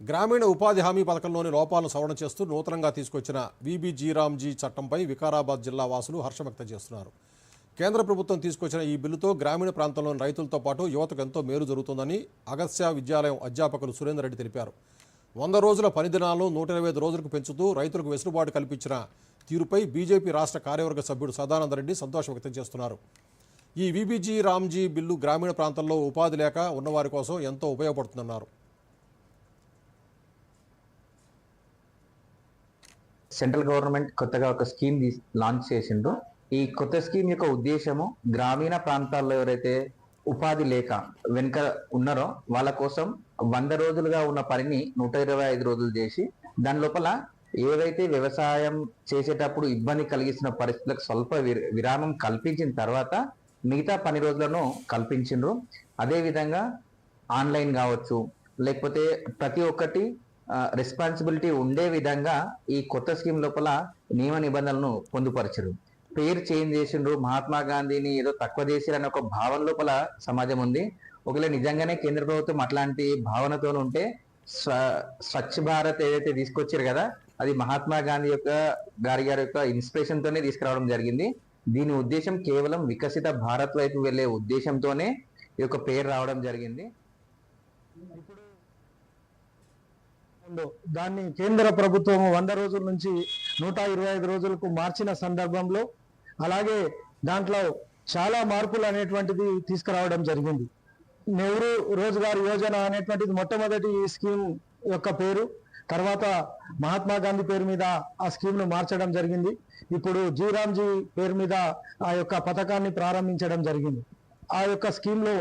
గ్రామీణ ఉపాధి హామీ పథకంలోని లోపాలను సవరణ చేస్తూ నూతనంగా తీసుకొచ్చిన విబిజీరామ్జీ చట్టంపై వికారాబాద్ జిల్లా వాసులు హర్షం వ్యక్తం చేస్తున్నారు. కేంద్ర ప్రభుత్వం తీసుకొచ్చిన ఈ బిల్లుతో గ్రామీణ ప్రాంతంలోని రైతులతో పాటు యువతకు ఎంతో మేలు జరుగుతుందని అగస్త్య విద్యాలయం అధ్యాపకులు సురేందర్ రెడ్డి తెలిపారు. వంద రోజుల పని దినాలను నూట ఇరవై ఐదు రోజులకు పెంచుతూ రైతులకు వెసులుబాటు కల్పించిన తీరుపై బీజేపీ రాష్ట్ర కార్యవర్గ సభ్యుడు సదానందరెడ్డి సంతోషం వ్యక్తం చేస్తున్నారు. ఈ వీబీజీ రామ్జీ బిల్లు గ్రామీణ ప్రాంతాల్లో ఉపాధి లేక ఉన్నవారి కోసం ఎంతో ఉపయోగపడుతుందన్నారు. సెంట్రల్ గవర్నమెంట్ కొత్తగా ఒక స్కీమ్ లాంచ్ చేసిండ్రు. ఈ కొత్త స్కీమ్ యొక్క ఉద్దేశము గ్రామీణ ప్రాంతాల్లో ఎవరైతే ఉపాధి లేక వెనుక ఉన్నారో వాళ్ళ కోసం వంద రోజులుగా ఉన్న పనిని నూట ఇరవై ఐదు రోజులు చేసి దాని లోపల ఏవైతే వ్యవసాయం చేసేటప్పుడు ఇబ్బంది కలిగిస్తున్న పరిస్థితులకు స్వల్ప విరామం కల్పించిన తర్వాత మిగతా పని రోజులను కల్పించిండ్రు. అదేవిధంగా ఆన్లైన్ కావచ్చు లేకపోతే ప్రతి ఒక్కటి రెస్పాన్సిబిలిటీ ఉండే విధంగా ఈ కొత్త స్కీమ్ లోపల నియమ నిబంధనలను పొందుపరచరు. పేరు చేంజ్ చేసిండ్రు మహాత్మా గాంధీని ఏదో తక్కువ చేసిరని ఒక భావన లోపల సమాజం ఉంది. ఒకవేళ నిజంగానే కేంద్ర ప్రభుత్వం అట్లాంటి భావనతో ఉంటే స్వ స్వచ్ఛ భారత్ ఏదైతే తీసుకొచ్చారు కదా అది మహాత్మా గాంధీ యొక్క గారి గారి యొక్క ఇన్స్పిరేషన్ తోనే తీసుకురావడం జరిగింది. దీని ఉద్దేశం కేవలం వికసిత భారత్ వైపు వెళ్ళే ఉద్దేశంతోనే ఈ యొక్క పేరు రావడం జరిగింది. ఉందో దాన్ని కేంద్ర ప్రభుత్వం వంద రోజుల నుంచి నూట ఇరవై ఐదు రోజులకు మార్చిన సందర్భంలో అలాగే దాంట్లో చాలా మార్పులు అనేటువంటిది తీసుకురావడం జరిగింది. నెహ్రూ రోజ్గార్ యోజన అనేటువంటిది మొట్టమొదటి ఈ స్కీమ్ యొక్క పేరు. తర్వాత మహాత్మా గాంధీ పేరు మీద ఆ స్కీమ్ను మార్చడం జరిగింది. ఇప్పుడు జీరామ్జీ పేరు మీద ఆ యొక్క పథకాన్ని ప్రారంభించడం జరిగింది. ఆ యొక్క స్కీమ్లో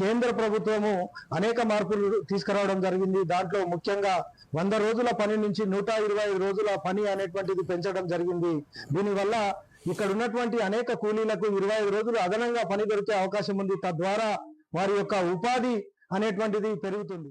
కేంద్ర ప్రభుత్వము అనేక మార్పులు తీసుకురావడం జరిగింది. దాంట్లో ముఖ్యంగా వంద రోజుల పని నుంచి నూట ఇరవై రోజుల పని అనేటువంటిది పెంచడం జరిగింది. దీనివల్ల ఇక్కడ ఉన్నటువంటి అనేక కూలీలకు ఇరవై రోజులు అదనంగా పని దొరికే అవకాశం ఉంది. తద్వారా వారి యొక్క ఉపాధి అనేటువంటిది పెరుగుతుంది.